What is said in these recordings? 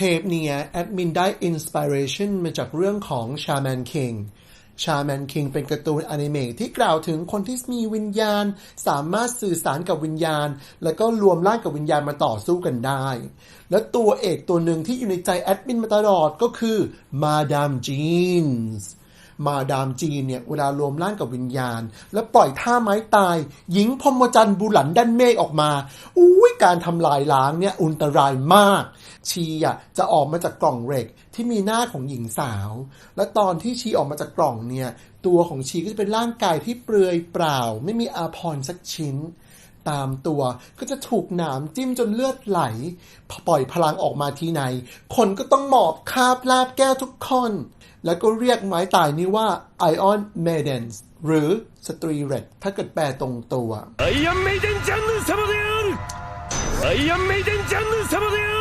ทปเนี้ยแอดมินได้อินสปิเรชันมาจากเรื่องของ Shaman King Shaman King เป็นการ์ตูนอนิเมะที่กล่าวถึงคนที่มีวิญญาณ สามารถสื่อสารกับวิญญาณ แล้วก็รวมร่างกับวิญญาณมาต่อสู้กันได้ และตัวเอกตัวหนึ่งที่อยู่ในใจแอดมินมาตลอดก็คือมาดามจีนส์มาดามจีนเนี่ยเวลารวมร่างกับวิญญาณ แล้วปล่อยท่าไม้ตาย หญิงพรมจันทร์บุหลันด้านเมฆออกมา อุ้ยการทำลายล้างเนี่ยอุนตรายมาก ชีอะจะออกมาจากกล่องเหล็กที่มีหน้าของหญิงสาว และตอนที่ชีออกมาจากกล่องเนี่ย ตัวของชีก็จะเป็นร่างกายที่เปลือยเปล่า ไม่มีอาพรสักชิ้น ตามตัวก็จะถูกหนามจิ้มจนเลือดไหล ปล่อยพลังออกมาทีไหน คนก็ต้องหมอบคาบลาบแก้วทุกคน แล้วก็เรียกไม้ตายนี้ว่า Ion Maidens หรือสตรีเร็ดถ้าเกิดแปลตรงตัว Ion Maiden จันนึงสมบูรณ์ Ion Maiden จันนึงสมบูรณ์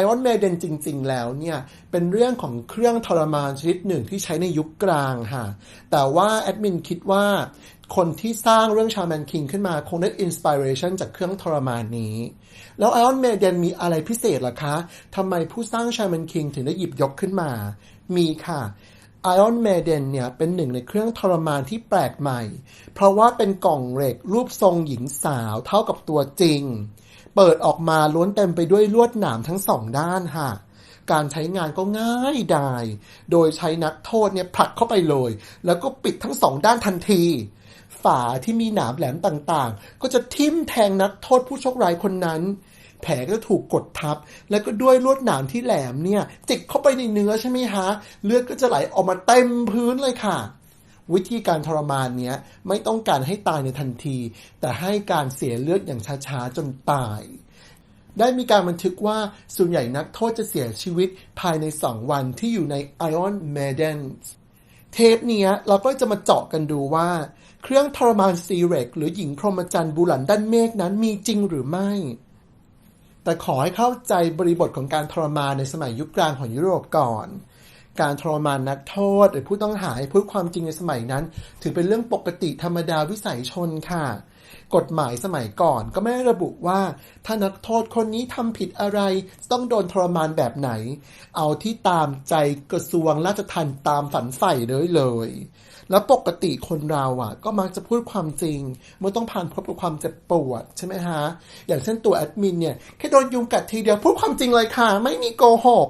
Iron Maiden จริง ๆ แล้วเนี่ย เป็นเรื่องของเครื่องทรมานชนิดหนึ่งที่ใช้ในยุคกลางค่ะ แต่ว่าแอดมินคิดว่าคนที่สร้างเรื่อง Shaman King ขึ้นมาคงได้อินสปิเรชันจากเครื่องทรมานนี้ แล้ว Iron Maiden มีอะไรพิเศษล่ะคะทำไมผู้สร้าง Shaman King ถึงได้หยิบยกขึ้นมา มีค่ะ Iron Maiden เนี่ยเป็นหนึ่งในเครื่องทรมานที่แปลกใหม่ เพราะว่าเป็นกล่องเหล็กรูปทรงหญิงสาวเท่ากับตัวจริง เปิดออกมาล้วนเต็มไปด้วยลวดหนามทั้งสองด้านค่ะ การใช้งานก็ง่ายดาย โดยใช้นักโทษเนี่ยผลักเข้าไปเลย แล้วก็ปิดทั้งสองด้านทันที ฝาที่มีหนามแหลมต่างๆ ก็จะทิ่มแทงนักโทษผู้โชคร้ายคนนั้น แผลก็จะถูกกดทับ แล้วก็ด้วยลวดหนามที่แหลมเนี่ยจิกเข้าไปในเนื้อใช่ไหมฮะ เลือดก็จะไหลออกมาเต็มพื้นเลยค่ะ วิธีการทรมานเนี้ยไม่ต้องการให้ตายในทันที แต่ให้การเสียเลือดอย่างช้าๆจนตาย ได้มีการบันทึกว่าส่วนใหญ่นักโทษจะเสียชีวิตภายใน2วันที่อยู่ใน Iron Maiden เทปนี้เราก็จะมาเจาะกันดูว่า เครื่องทรมานซีเร็กหรือหญิงพรหมจรรย์บุหลันด้านเมฆนั้นมีจริงหรือไม่ แต่ขอให้เข้าใจบริบทของการทรมานในสมัยยุคกลางของยุโรปก่อน การทรมานนักโทษ หรือผู้ต้องหาพูดความจริงในสมัยนั้น ถือเป็นเรื่องปกติธรรมดาวิสัยชนค่ะ กฎหมายสมัยก่อนก็ไม่ระบุว่า ถ้านักโทษคนนี้ทำผิดอะไร ต้องโดนทรมานแบบไหน เอาที่ตามใจกระทรวงราชทัณฑ์ตามฝันใฝ่เลยเลยแล้วปกติคนเราอะ ก็มักจะพูดความจริงเมื่อต้องผ่านพบกับความเจ็บปวดใช่ไหมฮะ อย่างเช่นตัวแอดมินเนี่ย แค่โดนยุงกัดทีเดียวพูดความจริงเลยค่ะ ไม่มีโกหก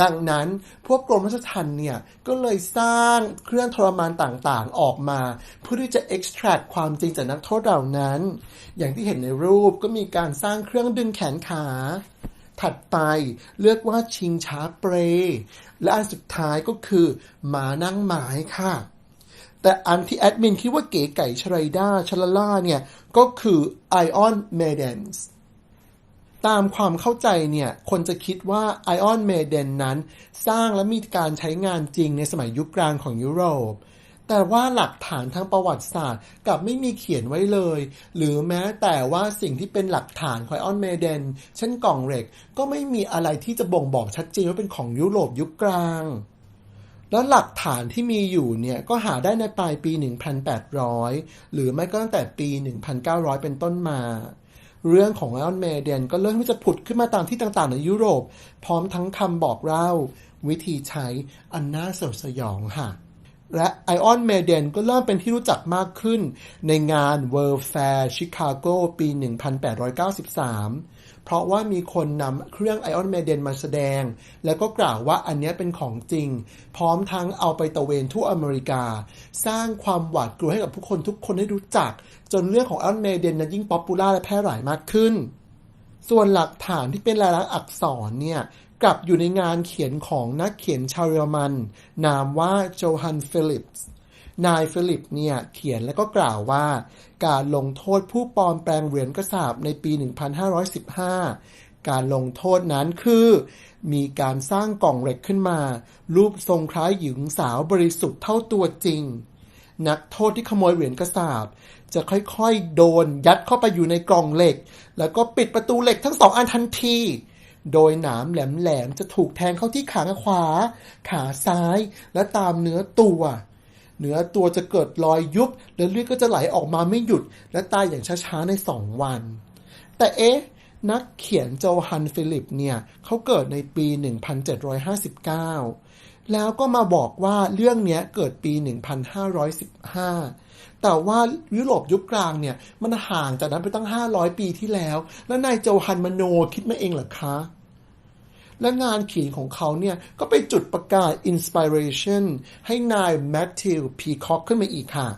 ดังนั้นพวกกรมราชทัณฑ์เนี่ย ก็เลยสร้างเครื่องทรมานต่างๆออกมา เพื่อที่จะ extract ความจริงจากนักโทษเหล่านั้น อย่างที่เห็นในรูปก็มีการสร้างเครื่องดึงแขนขา ถัดไปเลือกว่าชิงช้าเปรย์และอันสุดท้ายก็คือหมานั่งหมายค่ะแต่อันที่แอดมินคิดว่าเก๋ไก่ชไรด้าชลาล่าเนี่ย ก็คือ Ion Maidens ตามความเข้าใจเนี่ย คนจะคิดว่า Ion Maiden นั้น สร้างและมีการใช้งานจริงในสมัยยุคกลางของยุโรป แต่ว่าหลักฐานทางประวัติศาสตร์กลับไม่มีเขียนไว้เลย หรือแม้แต่ว่าสิ่งที่เป็นหลักฐานของ Ion Maiden เช่นกล่องเหล็ก ก็ไม่มีอะไรที่จะบ่งบอกชัดเจนว่าเป็นของยุโรปยุคกลางแล้วหลักฐานที่มีอยู่เนี่ยก็หาได้ในปลายปี 1,800 หรือไม่ก็ตั้งแต่ปี 1,900 เป็นต้นมา เรื่องของไอออนเมดเดนก็เริ่มที่จะผุดขึ้นมาตามที่ต่างๆ ในยุโรป พร้อมทั้งคำบอกเล่า วิธีใช้อันน่าสยดสยองค่ะ และไอออนเมเดนก็เริ่มเป็นที่รู้จักมากขึ้นในงาน World Fair Chicago ปี 1893 เพราะว่ามีคนนำเครื่อง Iron Maiden มาแสดง แล้วก็กล่าวว่าอันนี้เป็นของจริง พร้อมทั้งเอาไปตะเวนทั่วอเมริกา สร้างความหวาดกลัวให้กับผู้คนทุกคนได้รู้จัก จนเรื่องของ Iron Maiden นั้นยิ่งป๊อปปูล่าและแพร่หลายมากขึ้น ส่วนหลักฐานที่เป็นลายลักษณ์อักษรเนี่ยกลับอยู่ในงานเขียนของนักเขียนชาวเยอรมัน นามว่าโจฮันฟิลิปส์ นายฟิลิปเนี่ยเขียนและก็กล่าวว่า การลงโทษผู้ปลอมแปลงเหรียญกระสาบในปี 1515 การลงโทษนั้นคือ มีการสร้างกล่องเหล็กขึ้นมา รูปทรงคล้ายหญิงสาวบริสุทธิ์เท่าตัวจริง นักโทษที่ขโมยเหรียญกระสาบจะค่อยๆ โดนยัดเข้าไปอยู่ในกล่องเหล็ก แล้วก็ปิดประตูเหล็กทั้งสองอันทันที โดยหนามแหลมๆจะถูกแทงเข้าที่ขาขวา ขาซ้าย และตามเนื้อตัว เนื้อตัวจะเกิดรอยยุบ และเลือดก็จะไหลออกมาไม่หยุด และตายอย่างช้าๆในสองวัน แต่เอ๊ะ นักเขียนโจฮันฟิลิปเนี่ยเขาเกิดในปี 1759 แล้วก็มาบอกว่าเรื่องนี้เกิดปี 1515 แต่ว่ายุโรปยุคกลางเนี่ยมันห่างจากนั้นไปตั้ง 500 ปีที่แล้ว แล้วนายโจฮันมโนคิดมาเองเหรอคะ และงานเขียนของเขาเนี่ย ก็ไปจุดประกายอินสปิเรชันให้นายแมทธิวพีคอกขึ้นมาอีกค่ะ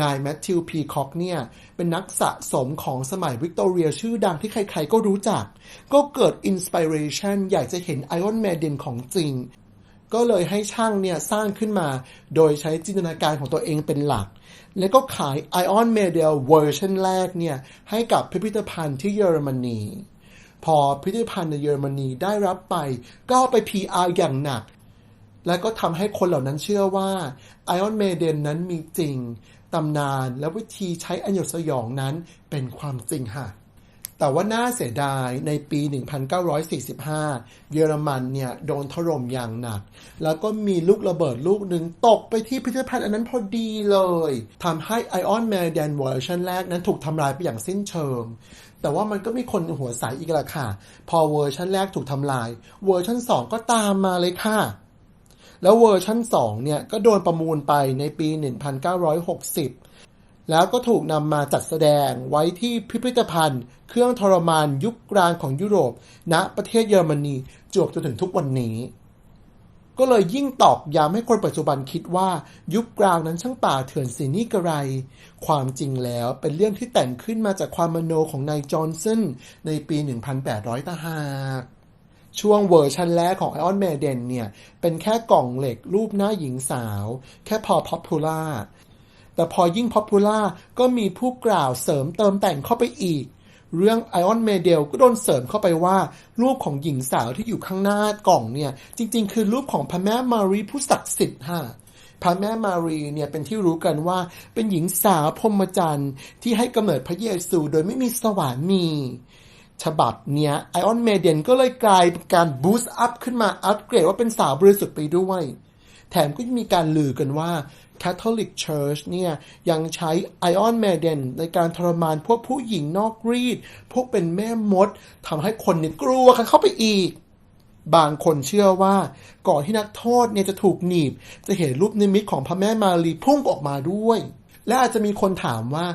นายแมทธิวพีคอกเนี่ย เป็นนักสะสมของสมัยวิกตอเรียชื่อดังที่ใครๆก็รู้จัก ก็เกิดอินสปิเรชันอยากจะเห็นไอออนแมเดนของจริง ก็เลยให้ช่างเนี่ยสร้างขึ้นมา โดยใช้จินตนาการของตัวเองเป็นหลักแล้วก็ขาย Ion m e d e l เวอร์ชันแรกเนี่ย ให้กับพิพิธภัณฑ์ที่เยอรมนี พอพิพิธภัณฑ์ในเยอรมนีได้รับไป ก็เอาไป PR อย่างหนัก และก็ทำให้คนเหล่านั้นเชื่อว่าไอออนเมเดนนั้นมีจริง ตำนานและวิธีใช้อัญยสยองนั้นเป็นความจริงค่ะ แต่ว่าน่าเสียดายในปี 1945 เยอรมันเนี่ยโดนถล่มอย่างหนัก แล้วก็มีลูกระเบิดลูกหนึ่งตกไปที่พิพิธภัณฑ์อันนั้นพอดีเลยทำให้ Ion Maiden เวอร์ชันแรกนั้นถูกทำลายไปอย่างสิ้นเชิง แต่ว่ามันก็มีคนหัวใสอีกละค่ะ พอเวอร์ชันแรกถูกทำลาย เวอร์ชัน2 ก็ตามมาเลยค่ะแล้วเวอร์ชัน2 เนี่ย ก็โดนประมูลไปในปี 1960 แล้วก็ถูกนำมาจัดแสดงไว้ที่พิพิธภัณฑ์ เครื่องทรมานยุคกลางของยุโรปณประเทศเยอรมนีจวบจนถึงทุกวันนี้ ก็เลยยิ่งตอกย้ำให้คนปัจจุบันคิดว่ายุคกลางนั้นช่างป่าเถื่อนสีนี่กระไร ความจริงแล้วเป็นเรื่องที่แต่งขึ้นมาจากความมโนของนายจอห์นสันในปี 1800ต่างหากช่วงเวอร์ชันแรกของ Iron Maiden เนี่ย เป็นแค่กล่องเหล็กรูปหน้าหญิงสาว แค่พอพ popular แต่พอยิ่ง popular ก็มีผู้กล่าวเสริมเติมแต่งเข้าไปอีก เรื่อง Ion m a d e l ก็โดนเสริมเข้าไปว่า รูปของหญิงสาวที่อยู่ข้างหน้ากล่องเนี่ย จริง ๆ คือรูปของพระแม่มารีผู้ศักดิ์สิทธิ์ฮะพระแม่มารีเนี่ยเป็นที่รู้กันว่าเป็นหญิงสาวพรหมจรรย์ที่ให้กำเนิดพระเยซูโดยไม่มีสวามีฉบับเนี้ย Ion Maiden ก็เลยกลายเป็นการบูสต์อัพขึ้นมาอัปเกรดว่าเป็นสาวบริสุทธิ์ไปด้วย แถมก็ยังมีการลือกันว่า Catholic Church เนี่ยยังใช้ Ion Maiden ในการทรมานพวกผู้หญิงนอกรีด พวกเป็นแม่มดทำให้คนเนี่ยกลัวกันเข้าไปอีก บางคนเชื่อว่าก่อนที่นักโทษเนี่ยจะถูกหนีบ จะเห็นรูปนิมิตของพระแม่มารีพุ่งออกมาด้วย และอาจจะมีคนถามว่า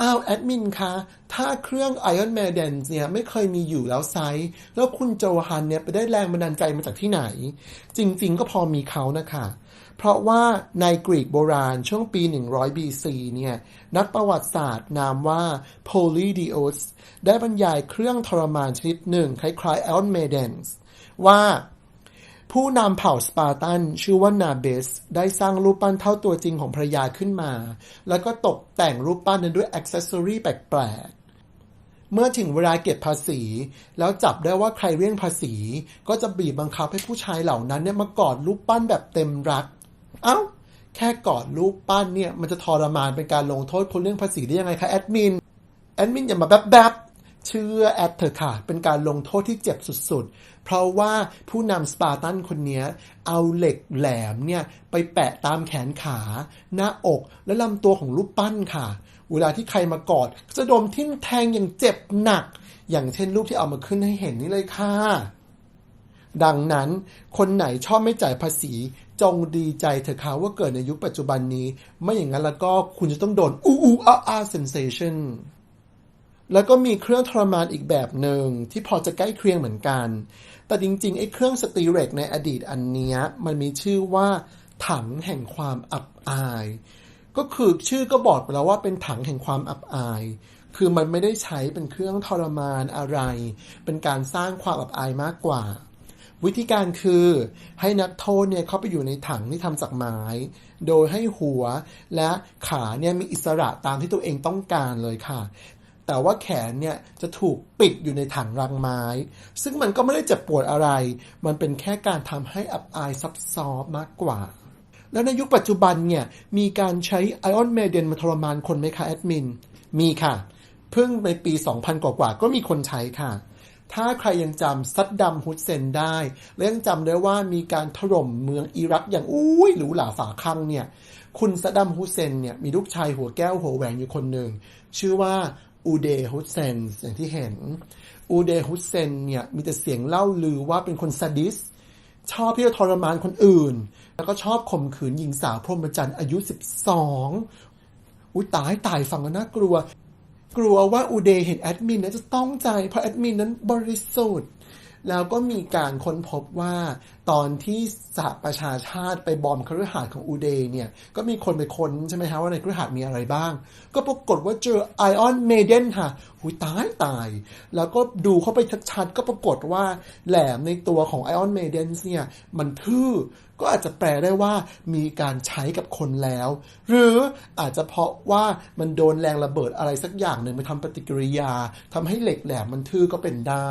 อ้าวแอดมินคะ ถ้าเครื่อง Iron Maiden เนี่ยไม่เคยมีอยู่แล้วไซส์แล้วคุณโจฮันเนี่ยไปได้แรงบันดาลใจมาจากที่ไหน จริง ๆ ก็พอมีเขานะคะ เพราะว่าในกรีกโบราณช่วงปี 100 BC เนี่ย นักประวัติศาสตร์นามว่า Polydios ได้บรรยายเครื่องทรมานชนิดหนึ่ง คล้ายๆ Iron Maiden ว่าผู้นำเผ่าสปาร์ตันชื่อว่านาเบส ได้สร้างรูปปั้นเท่าตัวจริงของภรรยาขึ้นมา แล้วก็ตกแต่งรูปปั้นนั้นด้วยอ็อกเซสซอรี่แปลกๆ เมื่อถึงเวลาเก็บภาษี แล้วจับได้ว่าใครเลี่ยงภาษี ก็จะบีบบังคับให้ผู้ชายเหล่านั้นเนี่ยมากอดรูปปั้นแบบเต็มรัก เอ้า แค่กอดรูปปั้นเนี่ย มันจะทรมานเป็นการลงโทษคนเรื่องภาษีได้ยังไงคะแอดมิน แอดมินอย่ามาแบบแบบๆเชื่อแอดเถอะค่ะ เป็นการลงโทษที่เจ็บสุดๆ เพราะว่าผู้นำสปาร์ตันคนนี้เอาเหล็กแหลมเนี่ย ไปแปะตามแขนขา หน้าอกและลำตัวของรูปปั้นค่ะ เวลาที่ใครมากอดจะโดนทิ่มแทงอย่างเจ็บหนัก อย่างเช่นรูปที่เอามาขึ้นให้เห็นนี่เลยค่ะ ดังนั้น คนไหนชอบไม่จ่ายภาษี จงดีใจเถอะค่ะว่าเกิดในยุคปัจจุบันนี้ ไม่อย่างนั้นแล้วก็คุณจะต้องโดนอู้อู้อ้าอ้าเซนเซชันแล้วก็มีเครื่องทรมานอีกแบบหนึ่งที่พอจะใกล้เคียงเหมือนกัน แต่จริงๆไอ้เครื่องสตีเรกในอดีตอันเนี้ยมันมีชื่อว่าถังแห่งความอับอาย ก็คือชื่อก็บอกไปแล้วว่าเป็นถังแห่งความอับอาย คือมันไม่ได้ใช้เป็นเครื่องทรมานอะไร เป็นการสร้างความอับอายมากกว่า วิธีการคือให้นักโทษเนี่ยเข้าไปอยู่ในถังที่ทำจากไม้ โดยให้หัวและขาเนี่ยมีอิสระตามที่ตัวเองต้องการเลยค่ะ แต่ว่าแขนเนี่ยจะถูกปิดอยู่ในถังรังไม้ ซึ่งมันก็ไม่ได้เจ็บปวดอะไร มันเป็นแค่การทำให้อับอายซับซ้อนมากกว่า แล้วในยุคปัจจุบันเนี่ยมีการใช้ Ion Maiden มาทรมานคนไหมคะแอดมิน มีค่ะ เพิ่งในปี 2000 กว่าๆก็มีคนใช้ค่ะ ถ้าใครยังจำซัดดัมฮุสเซนได้และยังจำได้ว่ามีการถล่มเมืองอิรักอย่างอุ้ยหรูหราฝาคังเนี่ย คุณซัดดัมฮุสเซนเนี่ยมีลูกชายหัวแก้วหัวแหวนอยู่คนหนึ่ง ชื่อว่าอูเดฮุสเซนอย่างที่เห็น อูเดฮุสเซนเนี่ยมีแต่เสียงเล่าลือว่าเป็นคนซาดิส ชอบที่จะทรมานคนอื่น แล้วก็ชอบข่มขืนหญิงสาวพรหมจรรย์อายุ 12อุ้ยตายตายฟังก็น่ากลัว กลัวว่าอูเดย์เห็นแอดมินนะจะต้องใจ เพราะแอดมินนั้นบริสุทธิ์ แล้วก็มีการค้นพบว่าตอนที่สหประชาชาติไปบอมคฤหาสน์ของอูเดย์เนี่ย ก็มีคนไปค้นใช่ไหมฮะว่าในคฤหาสน์มีอะไรบ้าง ก็ปรากฏว่าเจอไอออนเมเดนค่ะหุยตายตาย แล้วก็ดูเข้าไปชัดๆก็ปรากฏว่าแหลมในตัวของไอออนเมเดนเนี่ย มันทื่อ ก็อาจจะแปลได้ว่ามีการใช้กับคนแล้ว หรืออาจจะเพราะว่ามันโดนแรงระเบิดอะไรสักอย่างหนึ่งไปทำปฏิกิริยาทำให้เหล็กแหลมมันทื่อก็เป็นได้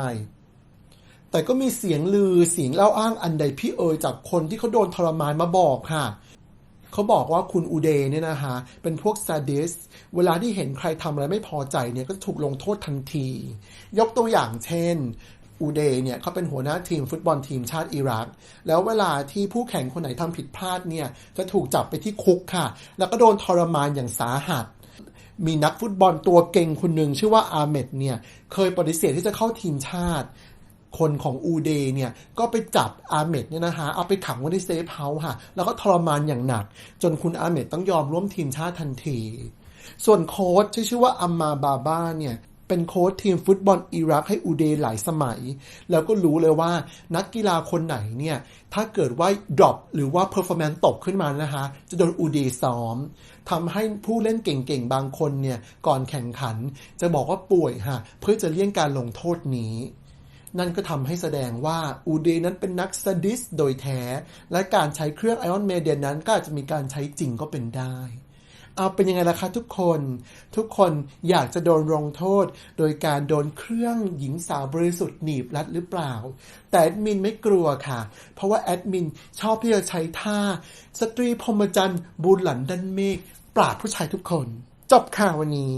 แต่ก็มีเสียงลือเสียงเล่าอ้างอันใดพี่เอ๋ยจากคนที่เขาโดนทรมานมาบอกค่ะ เขาบอกว่าคุณอูเดเนี่ยนะคะเป็นพวกซาดิส เวลาที่เห็นใครทำอะไรไม่พอใจเนี่ยก็ถูกลงโทษทันที ยกตัวอย่างเช่น อูเดย์เนี่ยเขาเป็นหัวหน้าทีมฟุตบอลทีมชาติอิรัก แล้วเวลาที่ผู้แข่งคนไหนทำผิดพลาดเนี่ยจะถูกจับไปที่คุกค่ะ แล้วก็โดนทรมานอย่างสาหัส มีนักฟุตบอลตัวเก่งคนหนึ่งชื่อว่าอาเมดเนี่ยเคยปฏิเสธที่จะเข้าทีมชาติ คนของอูเดย์เนี่ยก็ไปจับอาเมดเนี่ยนะคะเอาไปขังไว้ในเซฟเฮาส์ค่ะ แล้วก็ทรมานอย่างหนัก จนคุณอาเมดต้องยอมร่วมทีมชาติทันที ส่วนโค้ชที่ชื่อว่าอัมมาบาบ้าเนี่ย เป็นโค้ชทีมฟุตบอลอิรักให้อูเดหลายสมัย แล้วก็รู้เลยว่านักกีฬาคนไหนเนี่ย ถ้าเกิดว่าดรอปหรือว่าเพอร์ฟอร์แมนซ์ตกขึ้นมานะคะ จะโดนอูเดซ้อมทำให้ผู้เล่นเก่งๆ บางคนเนี่ย ก่อนแข่งขัน จะบอกว่าป่วยค่ะเพื่อจะเลี่ยงการลงโทษนี้นั่นก็ทำให้แสดงว่าอูเดนั้นเป็นนักซาดิสโดยแท้ และการใช้เครื่องไอออนเมเดนนั้นก็อาจจะมีการใช้จริงก็เป็นได้ เอาเป็นยังไงล่ะคะทุกคน ทุกคนอยากจะโดนลงโทษ โดยการโดนเครื่องหญิงสาวบริสุทธิ์หนีบรัดหรือเปล่า แต่แอดมินไม่กลัวค่ะ เพราะว่าแอดมินชอบที่จะใช้ท่า สตรีพรหมจรรย์บูหลันดันเมฆปราบผู้ชายทุกคน จบข่าววันนี้